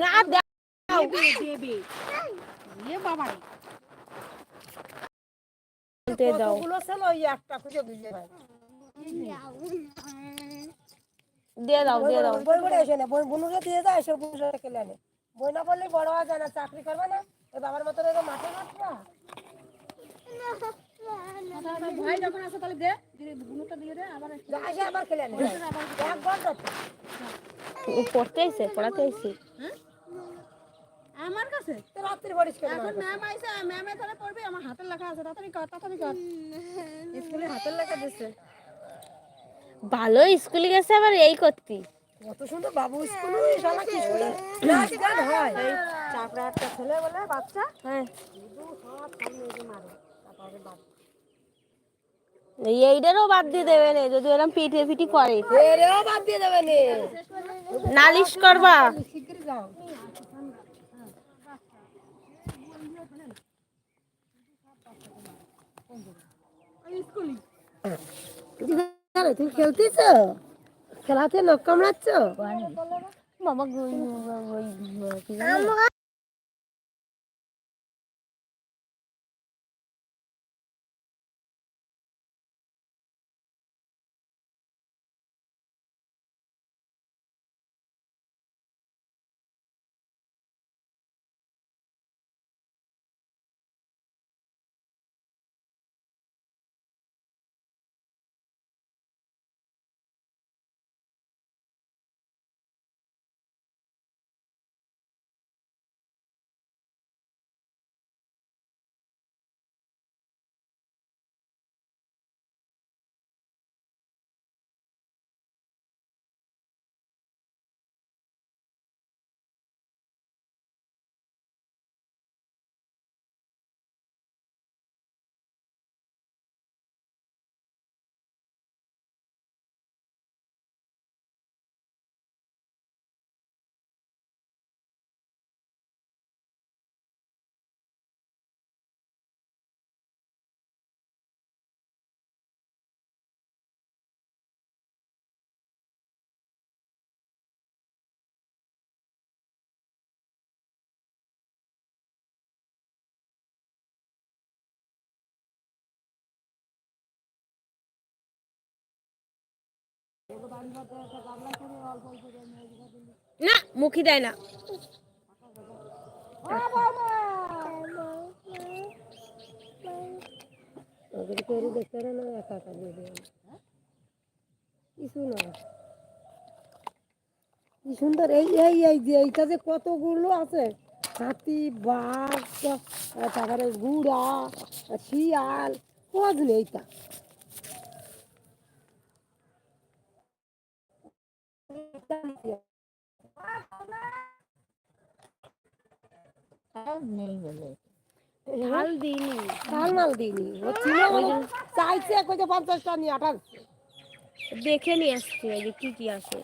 না দাও দেবে এ বাবা বলতে দাও। কতগুলো ছিল ওই একটা খুঁজে ভাই দিয়ে দাও দিয়ে দাও। বই বলে এসে না বই বুনুরে দিয়ে যায় এসে বুনুরে কেলে আনে বই না বললে বড় হওয়া যায় না চাকরি করবে না। ওই বাবার মতো রেখে মাঠে মাঠবা ভাই যখন আসে তাহলে দে বুনুটা দিয়ে দে আবার একটু আসে আবার কেলে আনে এক ঘণ্টা। পড়তে আইছে পড়াতে আইছে। আমার কাছে? তো রাত্রি কেন? এখন ম্যাম আইছে ম্যামে তাহলে পড়বে? আমার হাতের লেখা আছে তাড়াতাড়ি কর তাড়াতাড়ি কর। স্কুলে হাতের লেখা দিছে। ভালো স্কুলে গেছে আবার এই করতি। কত সুন্দর বাবু স্কুল শালা কি সুন্দর। নাচ গান হয়। চাপড়া একটা ছেলে বলে বাচ্চা। হ্যাঁ। এইটারও বাদ দিয়ে দেবে না যদি এরকম পিঠে পিঠি করে এরেও বাদ দিয়ে দেবে নে নালিশ করবা। শিগগির যাও স্কুলে আরে তুমি খেলতেছ? খেলাতে লোক কামড়াচ্ছ? বাবা না মুখি দেয় না। কি সুন্দর, এই এই যে এইটা যে কতগুলো আছে? হাতি, বাঘ, তারপরে গুড়া শিয়াল নেই এইটা। ঢাল দিইনি। শাল মাল দিইনি। ও চাইছে কইতে পঞ্চাশটা নিয়ে আঠাশ। দেখে নিয়ে আসছি এই যে কি কি আছে।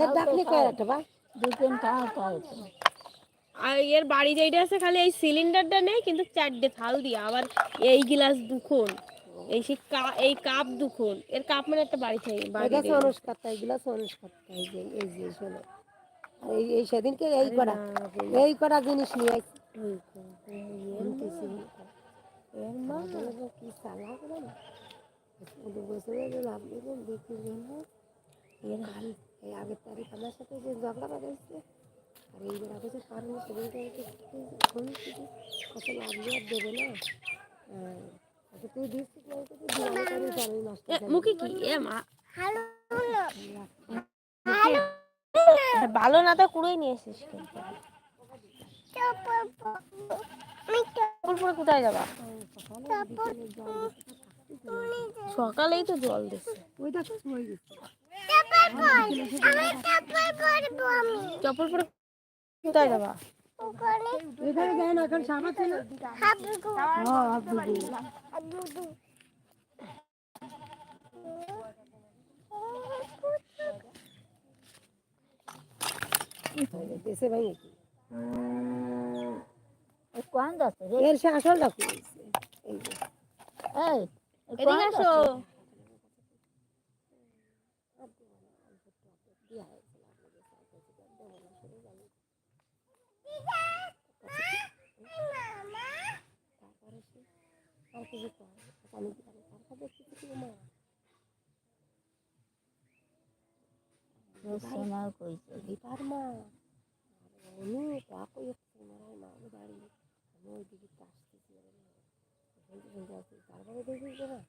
এর ডাকলি কয় একটা বা। আর এর বাড়ি যেটা আছে খালি এই সিলিন্ডারটা নেই কিন্তু চারটে থাল দিয়ে আবার এই গিলাস দুখন। এই সে কা- এই কাপ দুখন। এর কাপ মানে একটা বাড়ি থেকে এটা থেকে। সংস্কারটা এগুলা সংস্কারটা এই যে এই যে শোনো। এই এই সেদিনকে এই করা এই কটা জিনিস নিয়ে এর মা কি সালা করে না এর কাল এই আগের তারিখ আমার সাথে যে ঝগড়া আর এই কারণ সেদিনকে দিয়ে দেবে না। মুখে কি? এ মা। ভালো না তো কুড়েই নিয়ে এসিস কিন্তু। কোথায় যাবা? সকালেই তো জল দিচ্ছে। চপ্পল পরে কোথায় যাবা? এখানে যায় না? এখন সাবা ছিল হ্যাঁ আব্দুল দেশে ভাই নাকি? এর সে আসলটা এই এদিকে আসো তার কিছু কর আমি কি জানি তার কাছে কিছু কি মা সোনার কইছে দীপার মা উনি কাকু হচ্ছে মারা মা বাড়ি আমি ওই দিকে আসতেছি তারপরে দেখি যে না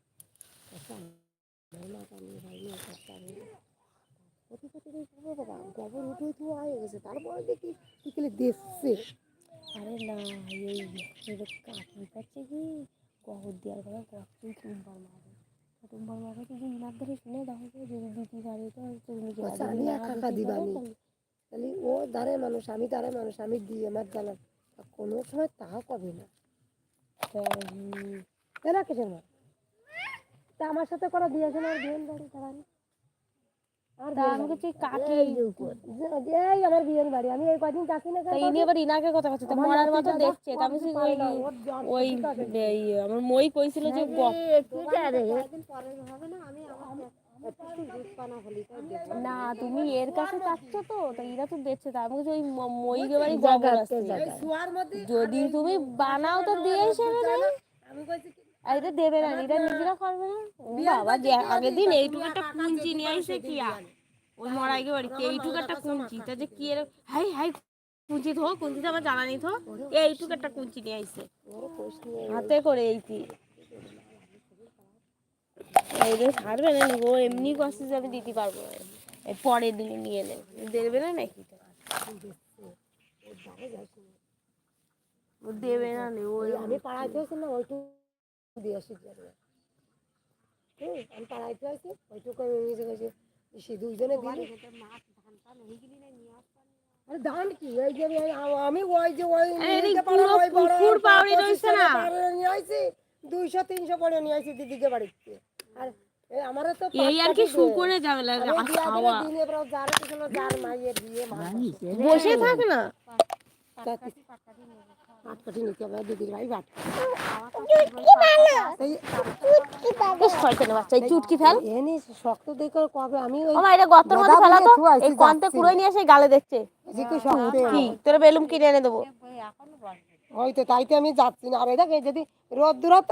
মহিলা কামিয়ে ভাই নিয়ে খরচা প্রতি প্রতি দেখি বাবা গোবর উঠে উঠে হয়ে গেছে তারপরে দেখি বিকেলে দেখছে আরে না এই কাকি পাচ্ছে কি কতই টুম্বার মারে। টুম্বার মারে যদি ইনার ধরে শুনে দেখো যদি দিতে পারে তো তুমি কি আচ্ছা, আমি একা দিতে একা দিবা পারো আমি। তাহলে? ও দাঁড়ায় মানুষ আমি দাঁড়ায় মানুষ আমি দিই আমার জানার কোনো সময় তাহা কবে না। তাই। না কিসের মা? তা আমার সাথে করা দিয়েছে না আর বিয়েন বাড়ি দাঁড়ানি আর তা বিয়েন আমাকে বাড়ি। তুই কাকি এই আমার বিয়েন বাড়ি। আমি এই কদিন যাচ্ছি না ইনি আবার ইনাকে কথা মরার মতো দেখছে আমি ওই ওই আমার মই কইছিল যে তুমি এর কাছে চাচ্ছ তো? তা এরা তো দেখছে তা আমাকে যে ওই মই বাড়ি গোবর মধ্যে যদি তুমি বানাও তো দিয়ে আমি কইছি এটা দেবে না এটা নিজেরা করবে না। বাবা যে আগের দিন এইটুকু একটা কুঞ্চি নিয়ে আইসে কি আর ওই মরাইকে বাড়িতে এইটুকু একটা কুঞ্চি? তা যে কি এর হাই হাই কুঞ্চি ধো কুঞ্চি আমার জানা নেই তো এইটুকু একটা কুঞ্চি নিয়ে আইসে ওর কোষ নিয়ে হাতে করে এইটি এইটা ছাড়বে না ও এমনি কষ্ট যে আমি দিতে পারব না। পরের দিনে নিয়ে নে। দেবে না নাকি? দেবে না ও আমি হয়েছি না ওইটুকু দিয়ে আসি হুম, আমি পাড়াইতে হয়েছি ওইটুকু আমি নিজে কইছি সে দুইজনে দিলি আরে ধান কি এই যে আমি আমি ওই যে ওই আরে নিতে পুরো পারা ওই বড় পুকুর পাউরি রইছে না। নিয়ে আইছি দুইশো তিনশো পরে নিয়ে আইছি দিদিকে বাড়িতে আর আমারও তো এই আর কি শুকনে যাবে না আমি দিয়া দিলে হাওয়া দিনে এবার যার পিছনে যার মাইয়ে দিয়ে বসে থাক না নিতে হবে দিদির ভাই বাট বেশ শয়তানের বাচ্চা এই চুটকি ফেল। এনে শক্ত দেখে কবে আমি ওই ও মা এটা গর্তের মধ্যে ফেলা তো বলে এই কন্তে যাচ্ছি। কুড়োই নিয়ে এসে গালে দেখছে এদিকে শক্ত কি তোরা বেলুম কিনে এনে দেবো। হয়তো তাইতে আমি যাচ্ছি না। আর এটা যদি রোদ দূরত